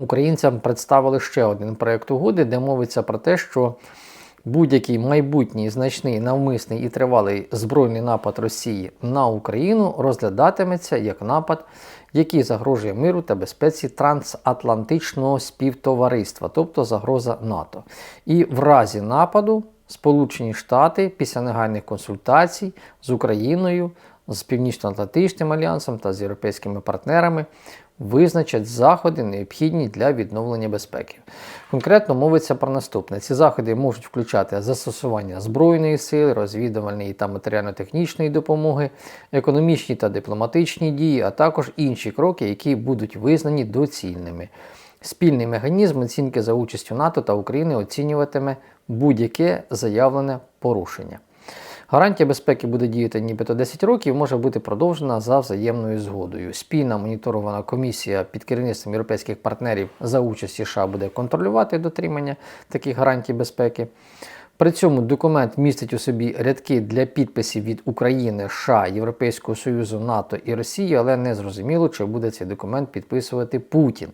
Українцям представили ще один проект угоди, де мовиться про те, що будь-який майбутній значний навмисний і тривалий збройний напад Росії на Україну розглядатиметься як напад, який загрожує миру та безпеці трансатлантичного співтовариства, тобто загроза НАТО. І в разі нападу Сполучені Штати після негайних консультацій з Україною, з Північно-Атлантичним альянсом та з європейськими партнерами визначать заходи, необхідні для відновлення безпеки. Конкретно мовиться про наступне: ці заходи можуть включати застосування збройної сили, розвідувальної та матеріально-технічної допомоги, економічні та дипломатичні дії, а також інші кроки, які будуть визнані доцільними. Спільний механізм оцінки за участю НАТО та України оцінюватиме будь-яке заявлене порушення. Гарантія безпеки буде діяти нібито 10 років, може бути продовжена за взаємною згодою. Спільна моніторована комісія під керівництвом європейських партнерів за участі США буде контролювати дотримання таких гарантій безпеки. При цьому документ містить у собі рядки для підписів від України, США, Європейського Союзу, НАТО і Росії, але не зрозуміло, чи буде цей документ підписувати Путін.